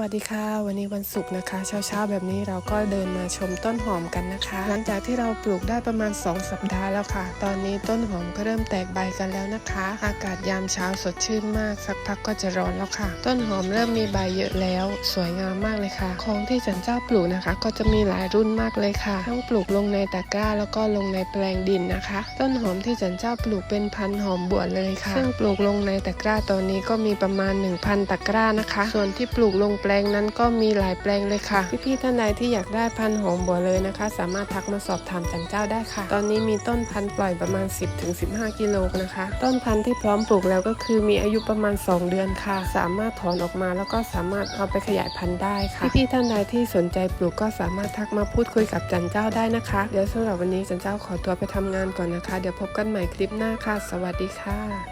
วัสดีค่ะ วันนี้วันศุกร์นะคะ เช้าๆแบบนี้เราก็เดินมาชมต้นหอมกันนะคะ หลังจากที่เราปลูกได้ประมาณ 2 สัปดาห์แล้วค่ะ ตอนนี้ต้นหอมก็เริ่มแตกใบกันแล้วนะคะ อากาศยามเช้าสดชื่นมาก สักพักก็จะร้อนแล้วค่ะ ต้นหอมเริ่มมีใบเยอะแล้ว สวยงามมากเลยค่ะ ของที่จันเจ้าปลูกนะคะ ก็จะมีหลายรุ่นมากเลยค่ะ ทั้งปลูกลงในตะกร้าแล้วก็ลงในแปลงดินนะคะ ต้นหอมที่จันเจ้าปลูกเป็นพันหอมบัวเลยค่ะ ซึ่งปลูกลงในตะกร้าตอนนี้ก็มีประมาณ 1,000 ตะกร้านะคะ ส่วนที่ปลูกลงแปลงนั้นก็มีหลายแปลงเลยค่ะ พี่ๆท่านใดที่อยากได้พันธุ์หอมบัวเลยนะคะ สามารถทักมาสอบถามจันเจ้าได้ค่ะ ตอนนี้มีต้นพันธุ์ปล่อยประมาณ 10-15 กิโลนะคะ ต้นพันธุ์ที่พร้อมปลูกแล้วก็คือมีอายุประมาณ 2 เดือนค่ะ สามารถถอนออกมาแล้วก็สามารถเอาไปขยายพันธุ์ได้ค่ะ พี่ๆท่านใดที่สนใจปลูกก็สามารถทักมาพูดคุยกับจันเจ้าได้นะคะ เดี๋ยวสำหรับวันนี้จันเจ้าขอตัวไปทำงานก่อนนะคะ เดี๋ยวพบกันใหม่คลิปหน้าค่ะ สวัสดีค่ะ